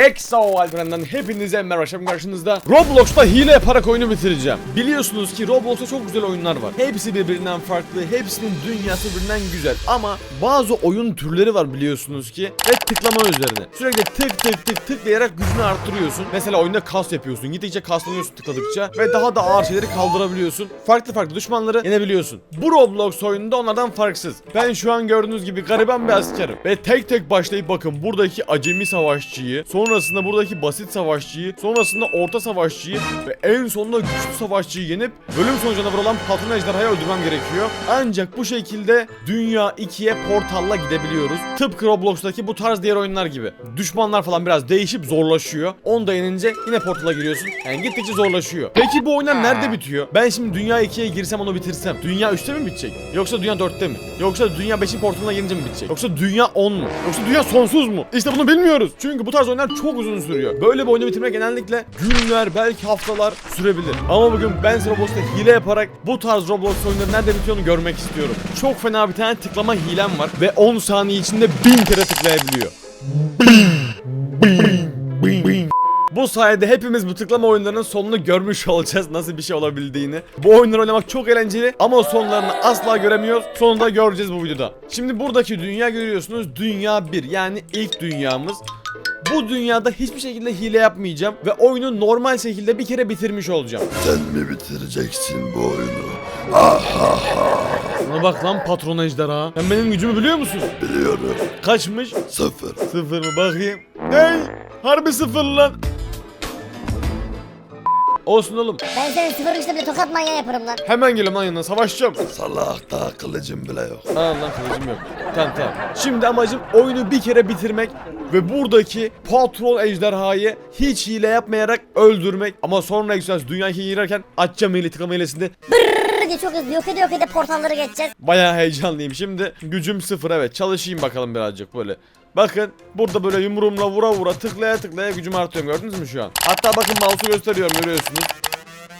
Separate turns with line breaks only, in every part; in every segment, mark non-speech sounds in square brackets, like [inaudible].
Exo Alperen'den hepinize merhaba. Şimdi karşınızda Roblox'ta hile yaparak oyunu bitireceğim. Biliyorsunuz ki Roblox'ta çok güzel oyunlar var. Hepsi birbirinden farklı Hepsinin dünyası birbirinden güzel. Ama bazı oyun türleri var biliyorsunuz ki Ve tıklama üzerine. Sürekli tık tık tık tıklayarak gücünü arttırıyorsun. Mesela oyunda kas yapıyorsun. Gittikçe kaslanıyorsun tıkladıkça Ve daha da ağır şeyleri kaldırabiliyorsun. Farklı farklı düşmanları yenebiliyorsun. Bu Roblox oyununda onlardan farksız. Ben şu an gördüğünüz gibi gariban bir askerim. Ve tek tek başlayıp bakın buradaki acemi savaşçıyı Sonrasında buradaki basit savaşçıyı Sonrasında orta savaşçıyı Ve en sonunda güçlü savaşçıyı yenip Bölüm sonucuna vurulan patron ejderhayı öldürmem gerekiyor Ancak bu şekilde Dünya 2'ye portalla gidebiliyoruz Tıpkı Roblox'taki bu tarz diğer oyunlar gibi Düşmanlar falan biraz değişip zorlaşıyor Onu da yenince yine portala giriyorsun Yani gittikçe zorlaşıyor Peki bu oyunlar nerede bitiyor? Ben şimdi Dünya 2'ye girsem onu bitirsem Dünya 3'te mi bitecek? Yoksa Dünya 4'te mi? Yoksa Dünya 5'in portalına girince mi bitecek? Yoksa Dünya 10 mu? Yoksa Dünya sonsuz mu? İşte bunu bilmiyoruz. Çünkü bu tarz oyunlar çok uzun sürüyor. Böyle bir oyunu bitirmek genellikle günler belki haftalar sürebilir. Ama bugün ben Roblox'ta hile yaparak bu tarz Roblox oyunları nerede bitiyorunu görmek istiyorum. Çok fena bir tane tıklama hilem var ve 10 saniye içinde 1000 kere tıklayabiliyor. Bu sayede hepimiz bu tıklama oyunlarının sonunu görmüş olacağız nasıl bir şey olabildiğini. Bu oyunları oynamak çok eğlenceli ama sonlarını asla göremiyoruz. Sonunda göreceğiz bu videoda. Şimdi buradaki dünya görüyorsunuz dünya 1 yani ilk dünyamız. Bu dünyada hiçbir şekilde hile yapmayacağım ve oyunu normal şekilde bir kere bitirmiş olacağım.
Sen mi bitireceksin bu oyunu?
Buna bak lan patron ejderha. Sen benim gücümü biliyor musun?
Biliyorum.
Kaçmış?
Sıfır.
Sıfır mı bakayım? Ney? Harbi sıfır lan. Olsun oğlum.
Ben senin sıfır üçte bir tokat manyağı yaparım lan.
Hemen geliyorum lan yanına savaşacağım.
Salak daha kılıcım bile yok.
Aa lan kılıcım yok. Tamam tamam. Şimdi amacım oyunu bir kere bitirmek ve buradaki patron ejderhayı hiç hile yapmayarak öldürmek. Ama sonra Exodus dünya 2'ye girerken açacağım hile tıklama hilesinde.
Brrrr diye çok hızlı yok ediyor yok ediyor portalları geçeceğiz.
Bayağı heyecanlıyım. Şimdi gücüm sıfır evet. Çalışayım bakalım birazcık böyle. Bakın burada böyle yumruğumla vura vura tıklaya tıklaya gücüm artıyorum gördünüz mü şu an? Hatta bakın mouse'u gösteriyorum görüyorsunuz.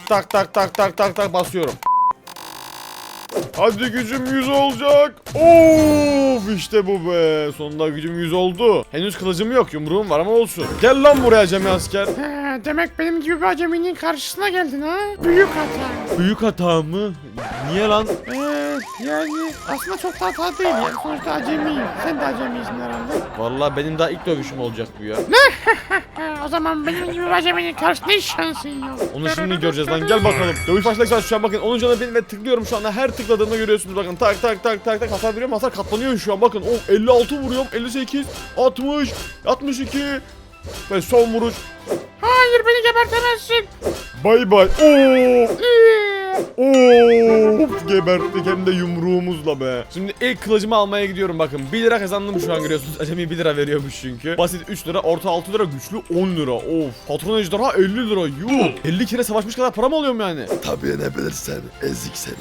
Tak tak tak tak tak tak basıyorum. Hadi gücüm 100 olacak. Of işte bu be. Sonunda gücüm 100 oldu. Henüz kılıcım yok yumruğum var ama olsun. Gel lan buraya acemi asker.
Ha, demek benim gibi bir aceminin karşısına geldin ha? Büyük hata.
Büyük hata mı? Niye lan?
Ee, yani aslında çok da hata değil yani sonuçta acemiyim. Sen de acemisin herhalde.
Vallahi benim daha ilk dövüşüm olacak bu ya.
O zaman benim gibi bir aceminin karşısında hiç şansın yok.
Onu şimdi göreceğiz lan. Gel bakalım. Dövüş başlayacak şu an bakın. 10 canı benim ve tıklıyorum şu anda. Her tıkladığımda görüyorsunuz. Bakın tak tak tak tak tak. Hasar veriyorum hasar katlanıyor şu an. Bakın oh 56 vuruyorum 58 60 62 ve son vuruş.
Hayır beni gebertemezsin.
bay bay.
Ee,
Of geberttik hem de yumruğumuzla be. Şimdi ilk kılıcımı almaya gidiyorum bakın. 1 lira kazandım şu an görüyorsunuz. Acemi 1 lira veriyormuş çünkü. Basit 3 lira, orta 6 lira, güçlü 10 lira. Of. Patron ejderha 50 lira. Yuh. 50 kere savaşmış kadar para mı alıyorum yani?
Tabii yenebilirsen ezik seni.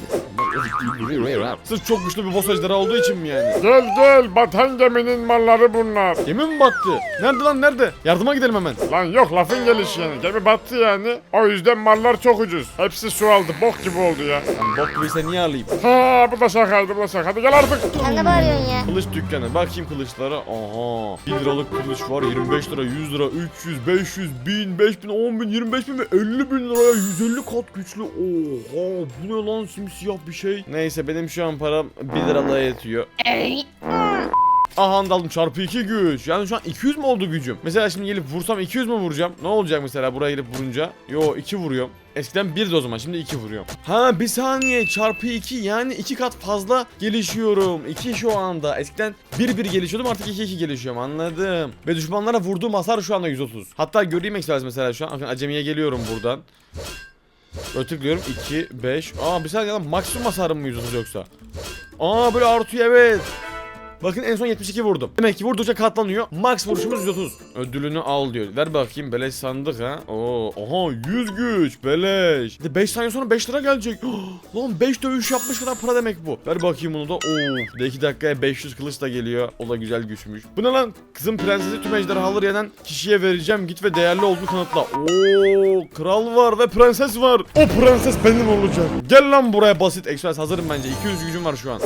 Sırf çok güçlü bir boss ejderha olduğu için mi yani?
Gel gel batan geminin malları bunlar.
Gemi mi battı? Nerede lan nerede? Yardıma gidelim hemen.
Lan yok lafın gelişi yani. Gemi battı yani. O yüzden mallar çok ucuz. Hepsi su aldı. Bok gibi oldu ya.
Lan bok gibiyse niye alayım?
Ha bu da şakaydı bu da şaka. Hadi gel artık.
Sen ne bağırıyorsun ya?
Kılıç dükkanı. Bakayım kılıçlara. Aha. 1 liralık kılıç var. 25 lira, 100 lira, 300, 500, 1000, 5000, 10.000, 25.000 ve 50 bin liraya 150 kat güçlü. Oha. Bu ne lan simsiyah bir şey. Neyse benim şu an param 1 liralığa yetiyor. Aha daldım çarpı 2 güç. Yani şu an 200 mü oldu gücüm? Mesela şimdi gelip vursam 200 mü vuracağım? Ne olacak mesela buraya gelip vurunca? Yo 2 vuruyorum. Eskiden 1'di o zaman şimdi 2 vuruyorum. Ha bir saniye çarpı 2 yani 2 kat fazla gelişiyorum. 2 şu anda. Eskiden 1 1 gelişiyordum artık 2 2 gelişiyorum anladım. Ve düşmanlara vurduğum hasar şu anda 130. Hatta göreyim ekstrası mesela şu an. Acemiye geliyorum buradan. Böyle tıklıyorum 2 5. Aa bir saniye lan maksimum hasarım mı 130 yoksa? Aa böyle artıyor evet. Bakın en son 72 vurdum. Demek ki vurdukça katlanıyor. Max vuruşumuz 130. Ödülünü al diyor. Ver bakayım beleş sandık ha. Oo, aha 100 güç beleş. Bir De 5 saniye sonra 5 lira gelecek. [gasps] Lan 5 dövüş yapmış kadar para demek bu. Ver bakayım bunu da. Oo, de 2 dakikaya 500 kılıç da geliyor. O da güzel güçmüş. Bu ne lan? Kızım prensesi tüm ejderhaları yenen kişiye vereceğim. Git ve değerli olduğunu kanıtla. Oo, kral var ve prenses var. O prenses benim olacak. Gel lan buraya basit. Express hazırım bence. 200 gücüm var şu an.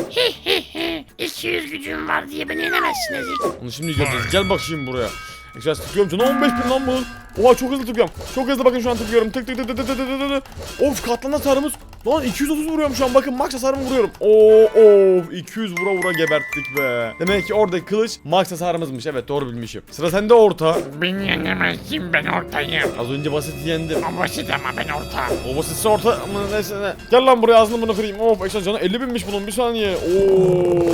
200 gücüm var diye beni yenemezsin Ezik.
Onu şimdi göreceğiz. Gel bakayım buraya. Arkadaşlar tıklıyorum canım 15 bin lan bunun. Oha çok hızlı tıklıyorum. Çok hızlı bakın şu an tıklıyorum. Tık tık tık tık tık tık tık tık. Of katlanan sarımız. Lan 230 vuruyorum şu an bakın max hasarımı vuruyorum. Oo of 200 vura vura geberttik be. Demek ki oradaki kılıç max hasarımızmış. Evet doğru bilmişim. Sıra sende orta.
Beni yenemezsin ben ortayım.
Az önce basit yendim.
O basit ama ben orta.
O basitse orta. Neyse ne. Gel lan buraya ağzını bunu kırayım. Of işte canı 50 binmiş bunun bir saniye. Oo.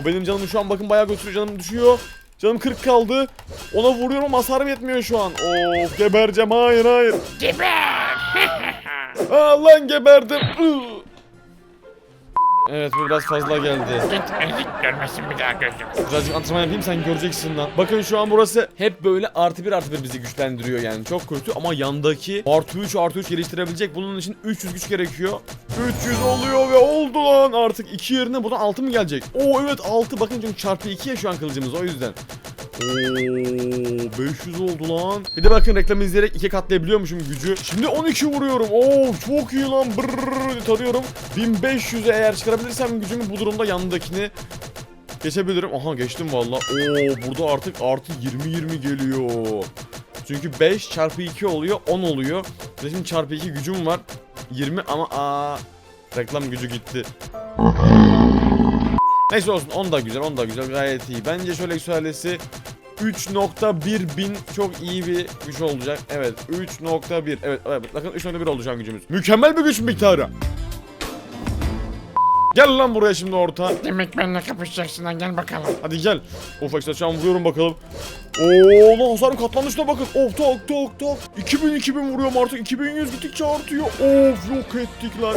O benim canım şu an bakın bayağı götürüyor canım düşüyor. Canım 40 kaldı. Ona vuruyorum hasarım yetmiyor şu an. Of gebereceğim hayır hayır.
Geber. [laughs]
Aa lan geberdim. Evet bu biraz fazla geldi.
Git ezik görmesin bir daha gözüm.
Birazcık antrenman yapayım sen göreceksin lan. Bakın şu an burası hep böyle artı bir artı bir bizi güçlendiriyor yani. Çok kötü ama yandaki artı 3 artı 3 geliştirebilecek. Bunun için 300 güç gerekiyor. 300 oluyor ve oldu lan. Artık 2 yerine buradan 6 mı gelecek? Oo evet 6 bakın çünkü çarpı 2 ya şu an kılıcımız o yüzden. Oo 500 oldu lan. Bir de bakın reklamı izleyerek iki katlayabiliyormuşum gücü. Şimdi 12 vuruyorum. Oo çok iyi lan. Brrr tarıyorum. 1500'e eğer çıkarabilirsem gücümü bu durumda yanındakini geçebilirim. Aha geçtim valla. Oo burada artık artı 20-20 geliyor. Çünkü 5 çarpı 2 oluyor 10 oluyor. De Şimdi çarpı 2 gücüm var. 20 ama aa reklam gücü gitti. Neyse olsun 10 da güzel 10 da güzel gayet iyi. Bence şöyle yükselesi 3.1 bin çok iyi bir güç olacak. Evet 3.1 evet, evet bakın 3.1 oldu şu an gücümüz. Mükemmel bir güç miktarı. Gel lan buraya şimdi orta.
Demek benimle kapışacaksın lan gel bakalım.
Hadi gel. Of ekstra şu an vuruyorum bakalım. Oo lan hasarım katlandı şuna bakın. Of tok tok tok. 2000 2000 vuruyorum artık. 2100 gittikçe artıyor. Of yok ettik lan.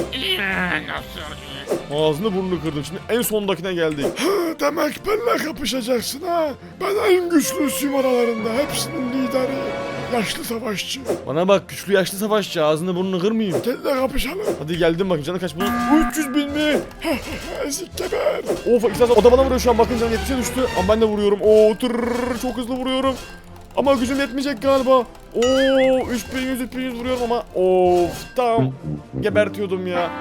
Ağzını burnunu kırdım. Şimdi en sondakine geldik. [gasps]
Demek benimle kapışacaksın ha. Ben en güçlüsüyüm aralarında. Hepsinin lideri. Yaşlı savaşçı.
Bana bak güçlü yaşlı savaşçı ağzını burnunu kırmayayım.
De kapışalım.
Hadi geldim bakın canı kaç bunun? 300 bin mi? [laughs]
Ezik geber.
Of ekstra o da bana vuruyor şu an bakın canı 70'e düştü. Ama ben de vuruyorum. Oo tırrrr, çok hızlı vuruyorum. Ama gücüm yetmeyecek galiba. Oo 3100 3100 vuruyorum ama of tam gebertiyordum ya.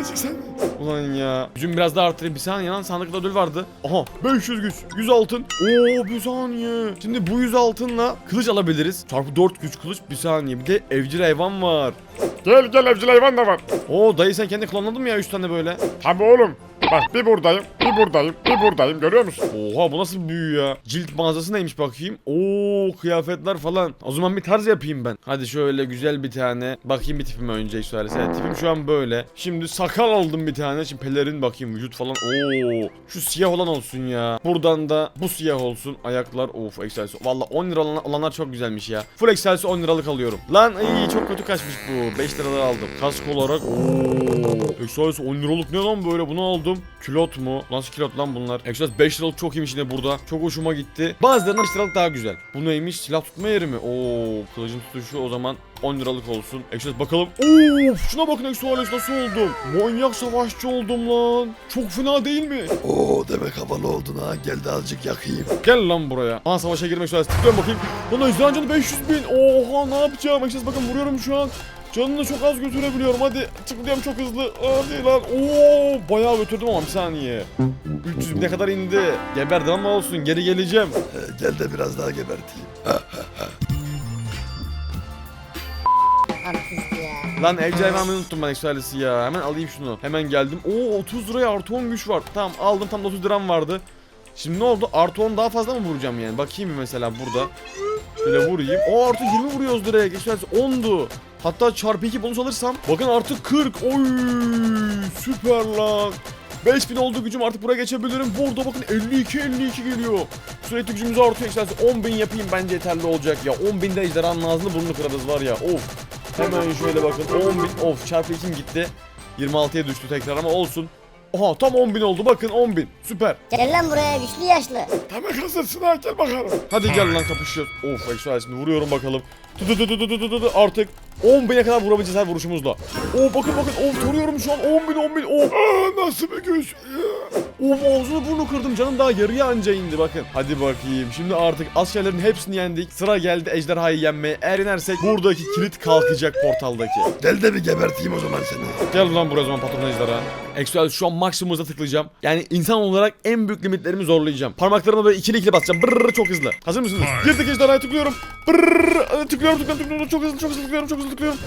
Ezik sen.
Ulan ya. Gücümü biraz daha arttırayım. Bir saniye lan sandıkta ödül vardı. Aha 500 güç. 100 altın. Oo bir saniye. Şimdi bu 100 altınla kılıç alabiliriz. Çarpı 4 güç kılıç. Bir saniye. Bir de evcil hayvan var.
Gel gel evcil hayvan da var.
Oo dayı sen kendi klonladın mı ya 3 tane böyle?
Tabi oğlum. Bak bir buradayım, bir buradayım, bir buradayım görüyor musun?
Oha bu nasıl büyü ya? Cilt mağazası neymiş bakayım? Oo kıyafetler falan. O zaman bir tarz yapayım ben. Hadi şöyle güzel bir tane. Bakayım bir tipime önce söylese. Evet tipim şu an böyle. Şimdi sakal aldım bir tane. Şimdi pelerin bakayım vücut falan. Oo şu siyah olan olsun ya. Buradan da bu siyah olsun. Ayaklar of Excelsior. Valla 10 lira olan, olanlar çok güzelmiş ya. Full Excelsior 10 liralık alıyorum. Lan iyi çok kötü kaçmış bu. 5 liradan aldım. Kask olarak oo Excelsior 10 liralık ne lan böyle bunu aldım. Külot mu? Nasıl külot lan bunlar? Excelsior 5 liralık çok iyiymiş yine burada. Çok hoşuma gitti. Bazılarından 5 liralık daha güzel. Bu neymiş? Silah tutma yeri mi? Oo kılıcın tutuşu o zaman 10 liralık olsun. Excelsior bakalım. Oo şuna bakın Excelsior nasıl oldum? Manyak savaşçı oldum lan. Çok fena değil mi?
Oo demek havalı oldun ha. Gel de azıcık yakayım.
Gel lan buraya. Aa savaşa girmek Excelsior. Tıklıyorum bakayım. Lan ejderhan canı 500 bin. Oha ne yapacağım? Excelsior bakın vuruyorum şu an. Canını çok az götürebiliyorum. Hadi tıklıyorum çok hızlı. Hadi lan. Oo bayağı götürdüm ama bir saniye. 300 bine kadar indi. Geberdim ama olsun geri geleceğim.
Ee, gel de biraz daha geberteyim.
Ya.
Lan evcil hayvanı unuttum ben ekstralisi ya. Hemen alayım şunu. Hemen geldim. Oo 30 liraya artı 10 güç var. Tamam aldım tam da 30 liram vardı. Şimdi ne oldu? Artı 10 daha fazla mı vuracağım yani? Bakayım mesela burada. Şöyle vurayım. O artı 20 vuruyoruz direkt. Ekstralisi 10'du. Hatta çarpı 2 bonus alırsam. Bakın artık 40. Oy süper lan. 5000 oldu gücüm artık buraya geçebilirim. Burada bakın 52 52 geliyor. Sürekli gücümüz artıyor ekstralisi. 10.000 yapayım bence yeterli olacak ya. 10.000'de ejderhanın ağzını burnunu kırarız var ya. Of. Hemen şöyle bakın 10.000 of çarpı 2 gitti. 26'ya düştü tekrar ama olsun. Oha tam 10.000 oldu bakın 10.000 süper.
Gel lan buraya güçlü yaşlı.
Demek hazırsın ha. Gel bakalım.
Hadi gel lan kapışıyoruz. Of ekstra şimdi vuruyorum bakalım. Tı tı tı tı tı tı tı tı. Artık 10 bine kadar vurabileceğiz her vuruşumuzla. Oo bakın bakın. Oh toruyorum şu an. 10 bin 10 bin. Oh.
Aa, nasıl bir güç?
Of ağzını burnu kırdım canım daha yarıya anca indi bakın. Hadi bakayım şimdi artık askerlerin hepsini yendik. Sıra geldi ejderhayı yenmeye. Eğer inersek buradaki kilit kalkacak portaldaki.
Gel de bir geberteyim o zaman seni.
Gel lan buraya o zaman patron ejderha. Exual şu an maksimum hızda tıklayacağım. Yani insan olarak en büyük limitlerimi zorlayacağım. Parmaklarımla böyle ikili ikili basacağım. Brrr çok hızlı. Hazır mısınız? Girdik ejderhaya tıklıyorum. Brrr tıklıyorum tıklıyorum tıklıyorum. Çok hızlı çok hızlı tıklıyorum çok hızlı tıklıyorum.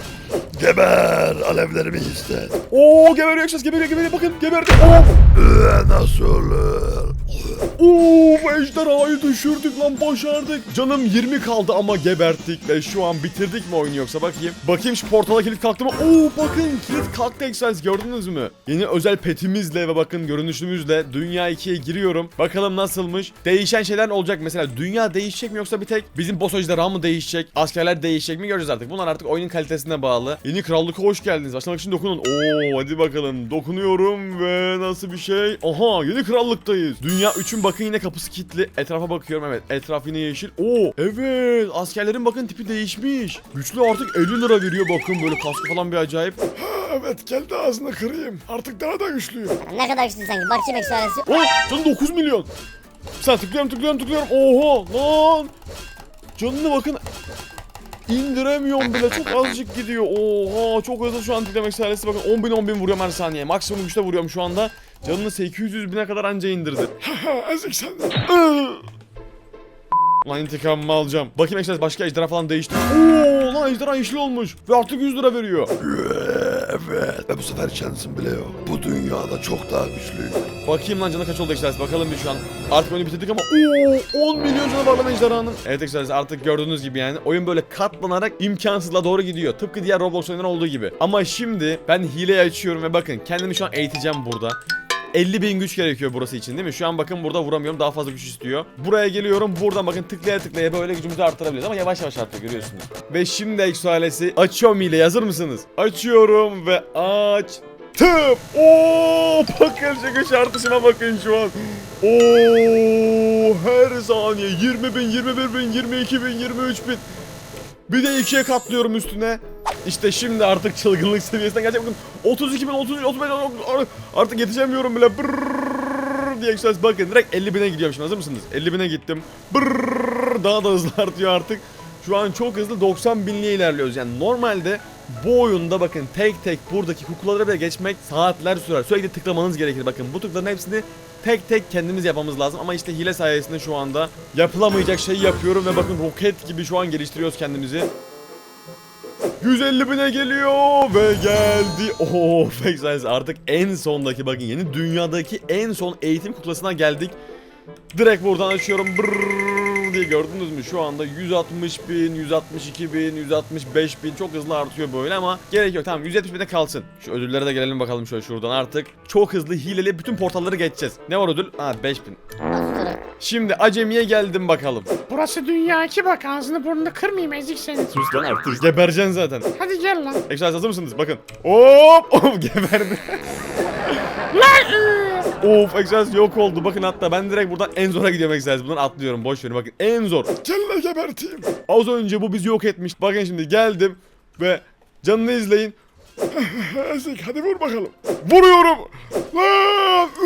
Geber alevlerimi hisset.
Oo geberiyor Exual geberiyor geberiyor bakın geberdi. Oo.
Ee, nasıl olur?
Oo ejderhayı düşürdük lan başardık. Canım 20 kaldı ama geberttik ve şu an bitirdik mi oyunu yoksa bakayım. Bakayım şu portala kilit kalktı mı? Oo bakın kilit kalktı Excelsior gördünüz mü? Yeni özel petimizle ve bakın görünüşümüzle Dünya 2'ye giriyorum. Bakalım nasılmış? Değişen şeyler olacak mesela dünya değişecek mi yoksa bir tek bizim boss ejderha mı değişecek? Askerler değişecek mi göreceğiz artık. Bunlar artık oyunun kalitesine bağlı. Yeni krallıka hoş geldiniz. Başlamak için dokunun. Oo hadi bakalım. Dokunuyorum ve nasıl bir şey? Aha yeni krallıktayız. Dünya 3'ün bakın yine kapısı kilitli. Etrafa bakıyorum evet. Etraf yine yeşil. Oo evet askerlerin bakın tipi değişmiş. Güçlü artık 50 lira veriyor bakın böyle kaskı falan bir acayip. [gasps]
Evet gel de ağzını kırayım. Artık daha da güçlüyüm.
Ne kadar güçlü sanki. Bakayım eksualesi.
Oh canı 9 milyon. Sen tıklıyorum tıklıyorum tıklıyorum. Oha lan. Canını bakın. İndiremiyorum bile çok azıcık gidiyor. Oha çok hızlı şu an tıklamak sayesinde bakın 10 bin 10 bin vuruyorum her saniye. Maksimum güçte vuruyorum şu anda. Canını 800 bine kadar anca indirdi. [laughs]
Ezik sen.
Lan intikamımı alacağım. Bakayım Express başka ejderha falan değişti. Oo lan ejderha yeşil olmuş. Ve artık 100 lira veriyor.
Evet ve bu sefer şansım bile yok. Bu dünyada çok daha güçlüyüm.
Bakayım lan canı kaç oldu Express bakalım bir şu an. Artık oyunu bitirdik ama ooo 10 milyon canı var lan ejderhanın. Evet Express artık gördüğünüz gibi yani oyun böyle katlanarak imkansızla doğru gidiyor. Tıpkı diğer Roblox oyunları olduğu gibi. Ama şimdi ben hileyi açıyorum ve bakın kendimi şu an eğiteceğim burada. 50 bin güç gerekiyor burası için değil mi? Şu an bakın burada vuramıyorum daha fazla güç istiyor. Buraya geliyorum buradan bakın tıklaya tıklaya böyle gücümüzü arttırabiliyoruz ama yavaş yavaş artıyor görüyorsunuz. Ve şimdi Exo ailesi açıyorum hileyi hazır mısınız? Açıyorum ve açtım. Oo bakın şu güç artışına bakın şu an. Oo her saniye 20 bin 21 bin 22 bin 23 bin. Bir de ikiye katlıyorum üstüne. İşte şimdi artık çılgınlık seviyesinden gelecek. Bakın 32 bin, 33, 35 artık yetişemiyorum bile. Brrrr diye yükselsin. Bakın direkt 50 bine gidiyorum şimdi hazır mısınız? 50 bine gittim. Brrrr daha da hızlı artıyor artık. Şu an çok hızlı 90 binliğe ilerliyoruz. Yani normalde bu oyunda bakın tek tek buradaki kuklalara bile geçmek saatler sürer. Sürekli tıklamanız gerekir. Bakın bu tıkların hepsini tek tek kendimiz yapmamız lazım. Ama işte hile sayesinde şu anda yapılamayacak şeyi yapıyorum ve bakın roket gibi şu an geliştiriyoruz kendimizi. 150 bine geliyor ve geldi. Oo [laughs] fake size artık en sondaki bakın yeni dünyadaki en son eğitim kuklasına geldik. Direkt buradan açıyorum. Diye gördünüz mü? Şu anda 160 bin, 162 bin, 165 bin çok hızlı artıyor böyle ama gerek yok. Tamam 170 bine kalsın. Şu ödüllere de gelelim bakalım şöyle şuradan artık. Çok hızlı hileli bütün portalları geçeceğiz. Ne var ödül? Ha 5000.
Bastırın.
Şimdi acemiye geldim bakalım.
Burası dünya iki bak ağzını burnunu kırmayayım ezik seni.
Sus lan artık. Gebereceksin zaten.
Hadi gel lan.
Ekşi hazır mısınız? Bakın. Hop! Hop [laughs] geberdi.
Lan!
Of Express yok oldu. Bakın hatta ben direkt buradan en zora gidiyorum Express. Buradan atlıyorum. Boş verin. Bakın en zor.
Gel de geberteyim.
Az önce bu bizi yok etmiş. Bakın şimdi geldim ve canını izleyin. [laughs]
Ezik hadi vur bakalım.
Vuruyorum.
Lan! [laughs]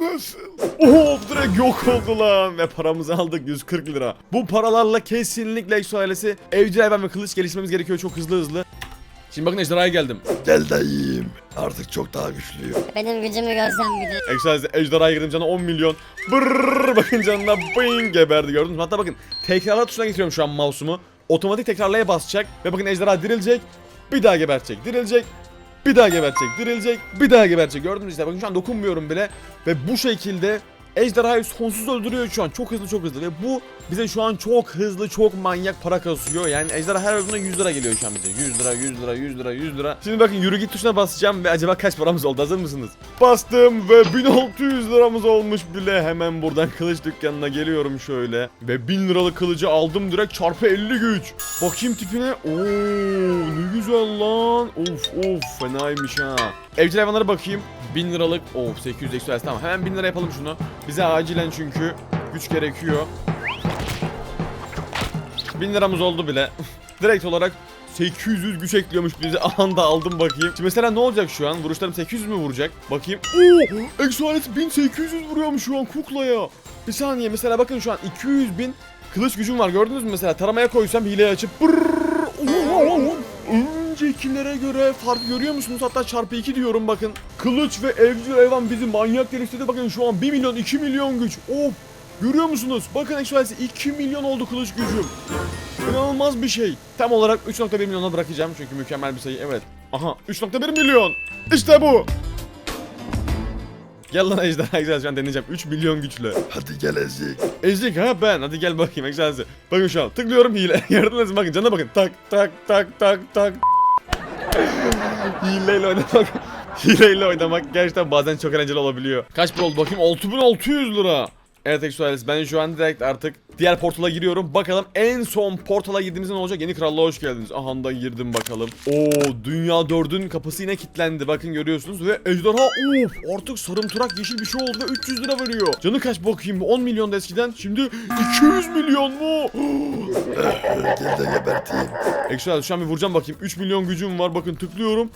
Nasıl?
Of direkt yok oldu lan. Ve paramızı aldık 140 lira. Bu paralarla kesinlikle Exo ailesi evcil hayvan ve kılıç geliştirmemiz gerekiyor çok hızlı hızlı. Şimdi bakın ejderhaya geldim.
Gel yiyeyim. Artık çok daha güçlüyüm.
Benim gücümü görsen bir de.
Excelsior ejderhaya girdim canı 10 milyon. Brrrr bakın canına bing geberdi gördünüz mü? Hatta bakın tekrarla tuşuna getiriyorum şu an mouse'umu. Otomatik tekrarlaya basacak ve bakın ejderha dirilecek. Bir daha gebertecek. Dirilecek. Bir daha gebertecek. Dirilecek. Bir daha gebertecek. Gördünüz mü işte bakın şu an dokunmuyorum bile. Ve bu şekilde ejderhayı sonsuz öldürüyor şu an. Çok hızlı çok hızlı. Ve bu bize şu an çok hızlı çok manyak para kasıyor. Yani ejderha her öldüğünde 100 lira geliyor şu an bize. 100 lira 100 lira 100 lira 100 lira. Şimdi bakın yürü git tuşuna basacağım ve acaba kaç paramız oldu hazır mısınız? Bastım ve 1600 liramız olmuş bile. Hemen buradan kılıç dükkanına geliyorum şöyle. Ve 1000 liralık kılıcı aldım direkt çarpı 50 güç. Bakayım tipine. Oo ne güzel lan. Of of fenaymış ha. Evcil hayvanlara bakayım. 1000 liralık. Of 800 eksi tamam. Hemen 1000 lira yapalım şunu. Bize acilen çünkü güç gerekiyor. 1000 liramız oldu bile. [laughs] direkt olarak 800 güç ekliyormuş bize. [laughs] Anda aldım bakayım. Şimdi mesela ne olacak şu an? Vuruşlarım 800 mü vuracak? Bakayım. Oo! Exoalet 1800 vuruyormuş şu an kuklaya. Bir saniye mesela bakın şu an 200 bin kılıç gücüm var. Gördünüz mü mesela? Taramaya koysam hileyi açıp brrrr, Öncekilere göre fark görüyor musunuz? Hatta çarpı 2 diyorum bakın. Kılıç ve evcil hayvan bizi manyak geliştirdi. Bakın şu an 1 milyon 2 milyon güç. Of! Görüyor musunuz? Bakın Exoales'e 2 milyon oldu kılıç gücüm. İnanılmaz bir şey. Tam olarak 3.1 milyona bırakacağım çünkü mükemmel bir sayı. Evet. Aha 3.1 milyon. İşte bu. Gel lan ejderha egzersiz an deneyeceğim. 3 milyon güçle.
Hadi gel Ezik.
Ezik ha ben. Hadi gel bakayım egzersiz. Bakın şu an tıklıyorum hile. [laughs] Yardım edin bakın cana bakın. Tak tak tak tak tak. Hileyle oynamak. Hileyle oynamak gerçekten bazen çok eğlenceli olabiliyor. Kaç para oldu bakayım? 6600 lira. Evet Exualis ben şu an direkt artık diğer portala giriyorum. Bakalım en son portala girdiğimizde ne olacak? Yeni krallığa hoş geldiniz. Aha da girdim bakalım. Oo dünya 4'ün kapısı yine kilitlendi. Bakın görüyorsunuz ve ejderha of artık sarımtırak yeşil bir şey oldu ve 300 lira veriyor. Canı kaç bakayım 10 milyon eskiden. Şimdi 200 milyon mu? [gasps] Exualis şu an bir vuracağım bakayım. 3 milyon gücüm var bakın tıklıyorum.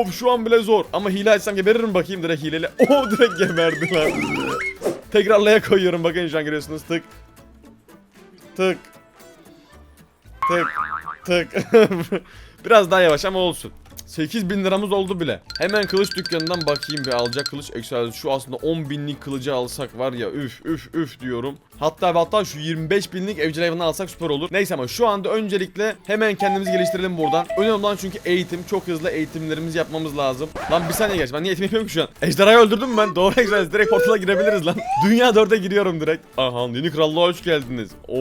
Of şu an bile zor. Ama hile açsam geberirim bakayım direkt hileyle. [laughs] Oo direkt geberdi lan. Tekrarlaya koyuyorum bakın şu an görüyorsunuz tık. Tık. Tık. Tık. [laughs] Biraz daha yavaş ama olsun. 8000 liramız oldu bile. Hemen kılıç dükkanından bakayım bir alacak kılıç Excelsior. Şu aslında 10 binlik kılıcı alsak var ya üf üf üf diyorum. Hatta ve hatta şu 25 binlik evcil hayvanı alsak süper olur. Neyse ama şu anda öncelikle hemen kendimizi geliştirelim buradan. Önemli olan çünkü eğitim. Çok hızlı eğitimlerimizi yapmamız lazım. Lan bir saniye geç ben niye eğitim yapıyorum ki şu an? Ejderhayı öldürdüm ben? Doğru Excelsior. Direkt portala girebiliriz lan. [laughs] Dünya 4'e giriyorum direkt. Aha yeni krallığa hoş geldiniz. Oo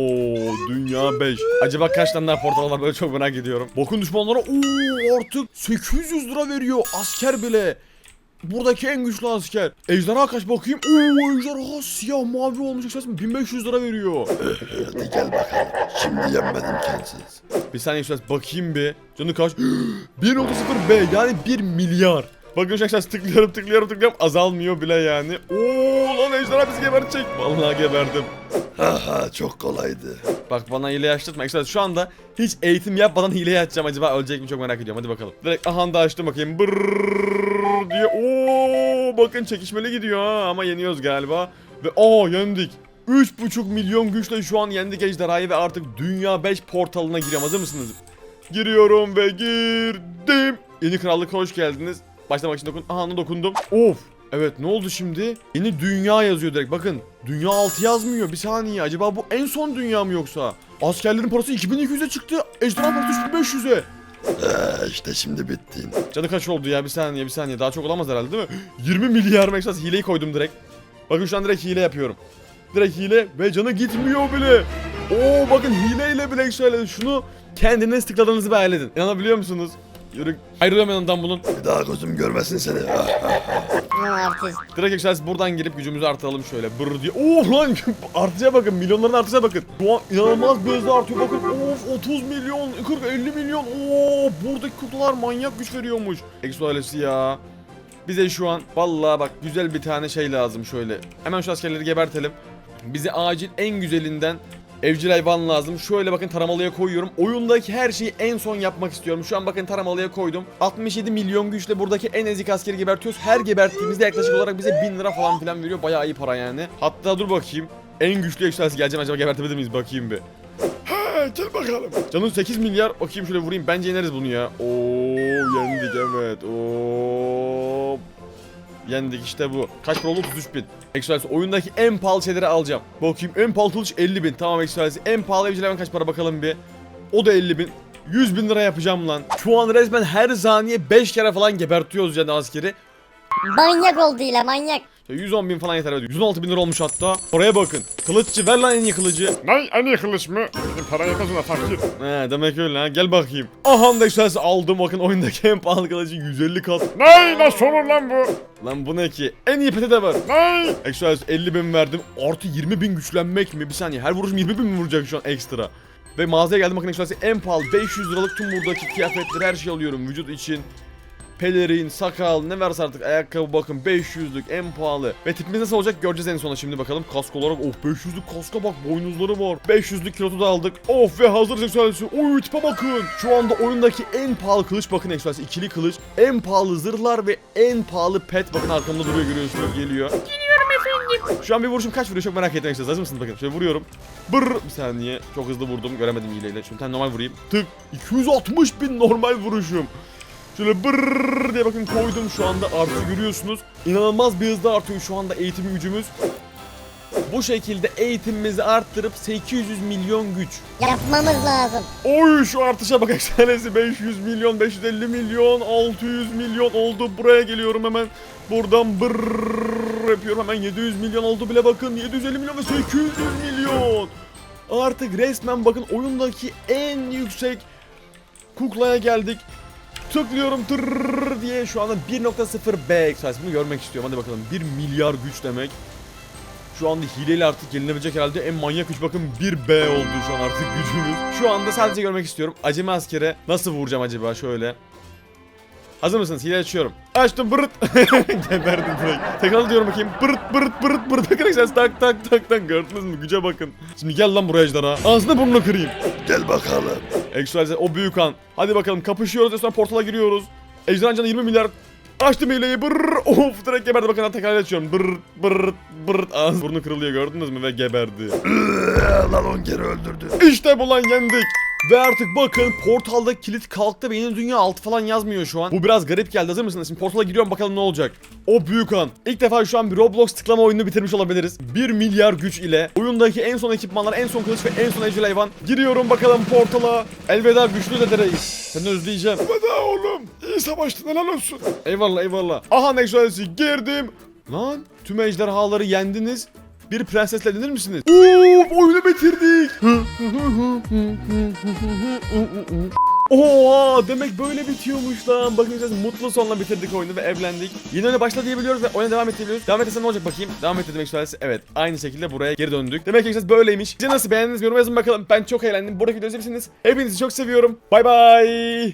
dünya 5. Acaba kaç tane daha portal var böyle çok merak ediyorum. Bokun düşmanlara oo artık 800 lira veriyor asker bile. Buradaki en güçlü asker. Ejderha kaç bakayım? Oo ejderha siyah mavi olmuş esasında 1500 lira veriyor.
Hadi gel bakalım. Şimdi yenmedin imkansız.
Bir saniye şöyle bakayım bir. Canı kaç? [gasps] 1.0B yani 1 milyar. Bakın an tıklıyorum tıklıyorum tıklıyorum azalmıyor bile yani. Oo lan ejderha bizi gebertecek. Vallahi geberdim.
Haha çok kolaydı.
Bak bana hile açtırtma. Ekstra şu anda hiç eğitim yapmadan hileyi açacağım. Acaba ölecek mi çok merak ediyorum. Hadi bakalım. Direkt aha da açtım bakayım. Brrrr. Bakın çekişmeli gidiyor ama yeniyoruz galiba. Ve aa yendik. 3.5 milyon güçle şu an yendik ejderhayı ve artık Dünya 5 portalına giriyorum. Hazır mısınız? Giriyorum ve girdim. Yeni krallık hoş geldiniz. Başlamak için dokun. Aha dokundum. Of. Evet ne oldu şimdi? Yeni dünya yazıyor direkt. Bakın dünya 6 yazmıyor. Bir saniye. Acaba bu en son dünya mı yoksa? Askerlerin parası 2200'e çıktı. Ejderha parası 3500'e.
Ee, işte şimdi bittin.
Canı kaç oldu ya? Bir saniye bir saniye. Daha çok olamaz herhalde değil mi? [laughs] 20 milyar meksas hileyi koydum direkt. Bakın şu an direkt hile yapıyorum. Direkt hile ve canı gitmiyor bile. Oo bakın hileyle bile söyledi. Şunu kendiniz tıkladığınızı bir hayal. İnanabiliyor musunuz? Yürü. Ayrılıyorum yanından bunun.
Bir daha gözüm görmesin seni.
Ne artist.
Direkt Excelsior buradan girip gücümüzü artıralım şöyle. Brr diye. Oh lan [laughs] artışa bakın. Milyonların artışa bakın. Şu an inanılmaz bir hızla artıyor. Bakın of 30 milyon, 40, 50 milyon. Oo buradaki kutular manyak güç veriyormuş. Exo ailesi ya. Bize şu an vallahi bak güzel bir tane şey lazım şöyle. Hemen şu askerleri gebertelim. Bize acil en güzelinden evcil hayvan lazım. Şöyle bakın taramalıya koyuyorum. Oyundaki her şeyi en son yapmak istiyorum. Şu an bakın taramalıya koydum. 67 milyon güçle buradaki en ezik askeri gebertiyoruz. Her geberttiğimizde yaklaşık olarak bize 1000 lira falan filan veriyor. Bayağı iyi para yani. Hatta dur bakayım. En güçlü yükselsi geleceğim acaba gebertebilir miyiz bakayım bir.
Ha, gel bakalım.
Canım 8 milyar bakayım şöyle vurayım bence yeneriz bunu ya. Oo yendik evet. Oo. Yendik işte bu. Kaç para oldu? 33 bin. Exodus oyundaki en pahalı şeyleri alacağım. Bakayım en pahalı kılıç 50 bin. Tamam Exodus en pahalı evcil hayvan kaç para bakalım bir. O da 50 bin. 100 bin lira yapacağım lan. Şu an resmen her saniye 5 kere falan gebertiyoruz yani askeri.
Manyak oldu ile manyak.
Ya 110 bin falan yeter. evet. 116 bin lira olmuş hatta. Oraya bakın. Kılıççı ver lan en iyi kılıcı.
Ne? En iyi kılıç mı? Benim para yetmez ona fakir.
He demek öyle ha. Gel bakayım. Aha da Exodus aldım. Bakın oyundaki en pahalı kılıcı 150 kat.
Ne? Nasıl olur lan bu?
Lan bu ne ki? En iyi pete de var.
Ne?
Exodus 50 bin verdim. Artı 20 bin güçlenmek mi? Bir saniye. Her vuruşum 20 bin mi vuracak şu an ekstra? Ve mağazaya geldim bakın Exodus'a en pahalı 500 liralık tüm buradaki kıyafetleri her şey alıyorum vücut için. Pelerin, sakal ne varsa artık ayakkabı bakın 500'lük en pahalı. Ve tipimiz nasıl olacak göreceğiz en sonunda şimdi bakalım. Kask olarak oh 500'lük kaska bak boynuzları var. 500'lük kilotu da aldık. Of ve hazır eksualesi. Oy tipe bakın. Şu anda oyundaki en pahalı kılıç bakın eksualesi ikili kılıç. En pahalı zırhlar ve en pahalı pet bakın arkamda duruyor görüyorsunuz geliyor.
Geliyorum efendim.
Şu an bir vuruşum kaç vuruyor çok merak etmek istiyoruz. Hazır mısınız bakın? Şöyle vuruyorum. Bırr bir saniye. Çok hızlı vurdum. Göremedim hileyle. Şimdi tane normal vurayım. Tık. 260 bin normal vuruşum. Şöyle bırr diye bakın koydum şu anda artı görüyorsunuz. İnanılmaz bir hızla artıyor şu anda eğitim gücümüz. Bu şekilde eğitimimizi arttırıp 800 milyon güç.
Yapmamız lazım.
Oy şu artışa bak [laughs] efsanesi 500 milyon 550 milyon 600 milyon oldu buraya geliyorum hemen buradan bırrrr yapıyorum hemen 700 milyon oldu bile bakın 750 milyon ve 800 milyon artık resmen bakın oyundaki en yüksek kuklaya geldik tıklıyorum tırrrr diye şu anda 1.0 B ekstrasını görmek istiyorum hadi bakalım 1 milyar güç demek şu anda hileyle artık yenilebilecek herhalde en manyak güç bakın 1B oldu şu an artık gücümüz. Şu anda sadece görmek istiyorum. Acemi askere nasıl vuracağım acaba şöyle. Hazır mısınız? Hile açıyorum. Açtım bırt. [laughs] Geberdim direkt. Tekrar diyorum bakayım. Bırt bırt bırt bırt. [laughs] Arkadaşlar tak tak tak tak. Gördünüz mü? Güce bakın. Şimdi gel lan buraya ejderha. Ağzını burnunu kırayım.
Gel bakalım.
Eksualize o büyük an. Hadi bakalım kapışıyoruz ve sonra portala giriyoruz. Ejderhan canı 20 milyar. Açtım hileyi brrr. [laughs] Of direkt geberdi bakın tekrar açıyorum. Brrr brrr brrr. Ağız burnu kırılıyor gördünüz mü ve geberdi. [laughs]
Lan on kere öldürdün.
İşte bu lan yendik. Ve artık bakın portalda kilit kalktı ve yeni dünya altı falan yazmıyor şu an. Bu biraz garip geldi hazır mısınız? Şimdi portala giriyorum bakalım ne olacak. O büyük an. İlk defa şu an bir Roblox tıklama oyununu bitirmiş olabiliriz. 1 milyar güç ile oyundaki en son ekipmanlar, en son kılıç ve en son evcil hayvan. Giriyorum bakalım portala. Elveda güçlü dede reis. Seni özleyeceğim.
Veda oğlum. İyi savaştın helal olsun.
Eyvallah eyvallah. Aha Nexualesi girdim. Lan tüm ejderhaları yendiniz. Bir prensesle evlenir misiniz? Oo, oyunu bitirdik. Oha demek böyle bitiyormuş lan. Bakın biz mutlu sonla bitirdik oyunu ve evlendik. Yeni oyuna başla diyebiliyoruz ve oyuna devam et diyebiliyoruz. Devam edersen ne olacak bakayım. Devam et demek isterse evet. Aynı şekilde buraya geri döndük. Demek ki işte böyleymiş. Size nasıl beğendiniz yorum yazın bakalım. Ben çok eğlendim. Buradaki videoyu izlemişsiniz. Hepinizi çok seviyorum. Bay bay.